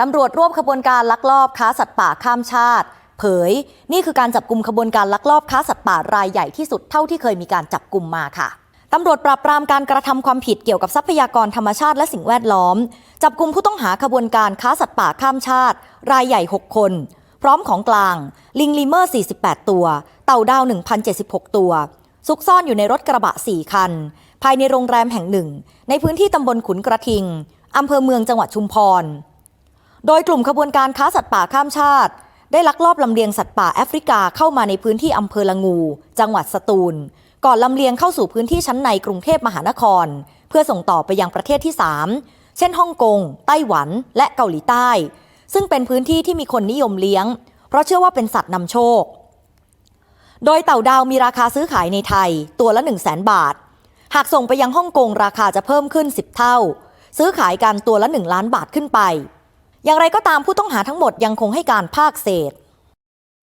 ตำรวจรวบขบวนการลักลอบค้าสัตว์ป่าข้ามชาติ เผย นี่คือการจับกลุ่มขบวนการลักลอบค้าสัตว์ป่ารายใหญ่ที่สุดเท่าที่เคยมีการจับกลุ่มมาค่ะตำรวจปราบปรามการกระทำความผิดเกี่ยวกับทรัพยากรธรรมชาติและสิ่งแวดล้อม จับกลุ่มผู้ต้องหาขบวนการค้าสัตว์ป่าข้ามชาติ รายใหญ่ 6 คน พร้อมของกลาง ลิงลีเมอร์ 48 ตัว เต่าดาว 1,076 ตัว ซุกซ่อนอยู่ในรถกระบะ 4 คัน ภายในโรงแรมแห่งหนึ่ง ในพื้นที่ตำบลขุนกระทิงอำเภอเมืองจังหวัดชุมพร โดยกลุ่มขบวนการค้าสัตว์ป่าข้ามชาติ ได้ลักลอบลำเลียงสัตว์ป่าแอฟริกาเข้ามาในพื้นที่อำเภอละงู จังหวัดสตูล ก่อนลำเลียงเข้าสู่พื้นที่ชั้นในกรุงเทพมหานคร เพื่อส่งต่อไปยังประเทศที่ 3 เช่นฮ่องกง ไต้หวัน และเกาหลีใต้ ซึ่งเป็นพื้นที่ที่มีคนนิยมเลี้ยง เพราะเชื่อว่าเป็นสัตว์นำโชค โดยเต่าดาวมีราคาซื้อขายในไทย ตัวละ 1 0 0 0 0แบาท หากส่งไปยังฮ่องกงราคาจะเพิ่มขึ้น 10 เท่า ซื้อขายกันตัวละ 1 ล้านบาทขึ้นไป อย่างไรก็ตามผู้ต้องหาทั้งหมดยังคงให้การภาคเศษ